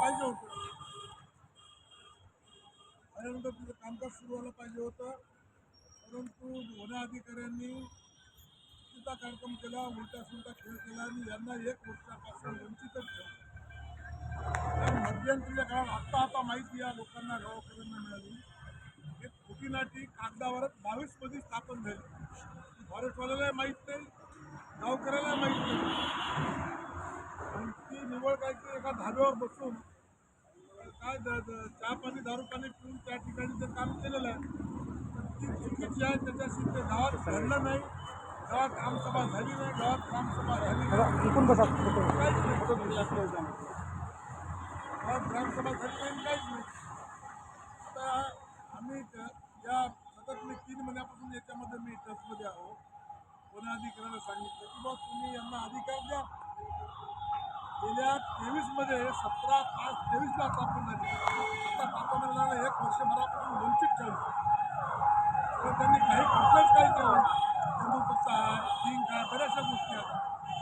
पाहिजे होतं. त्यानंतर तिचं कामकाज सुरू व्हायला पाहिजे होतं. परंतु वन अधिकाऱ्यांनी सुद्धा कार्यक्रम केला उलटा सुलटा खेळ केला आणि यांना एक वर्षापासून वंचितच ठेवलं. कारण मध्यंतरीच्या काळात आत्ता आता माहिती या लोकांना गावकऱ्यांना मिळाली. एक खोटी नाटी कागदावरच बावीसमध्ये स्थापन झाली. फॉरेस्टवाल्याला माहीत नाही गावकऱ्याला माहीत नाही आणि ती निवड काय की एका धाब्यावर बसून काय चहा पाणी दारू पाणी पिऊन त्या ठिकाणी ते काम केलेलं आहे तर ती चुकीची आहे त्याच्याशी ते गावात घडलं नाही. गावात ग्रामसभा झाली नाही गावात ग्रामसभा झाली नाही. गावात ग्रामसभा झाली नाही काहीच नाही. आता आम्ही या सतत मी तीन महिन्यापासून याच्यामध्ये मी ट्रस्टमध्ये आहो. वन अधिकाऱ्याला सांगितलं की बा तुम्ही यांना अधिकार द्या. गेल्या तेवीसमध्ये सतरा पाच तेवीसला स्थापन झाली आता स्थापना एक वर्षभरापासून वंचित ठेवलं तर त्यांनी काही कुठलंच काही केलं बंदोबस्त आहे बऱ्याचशा गोष्टी आहेत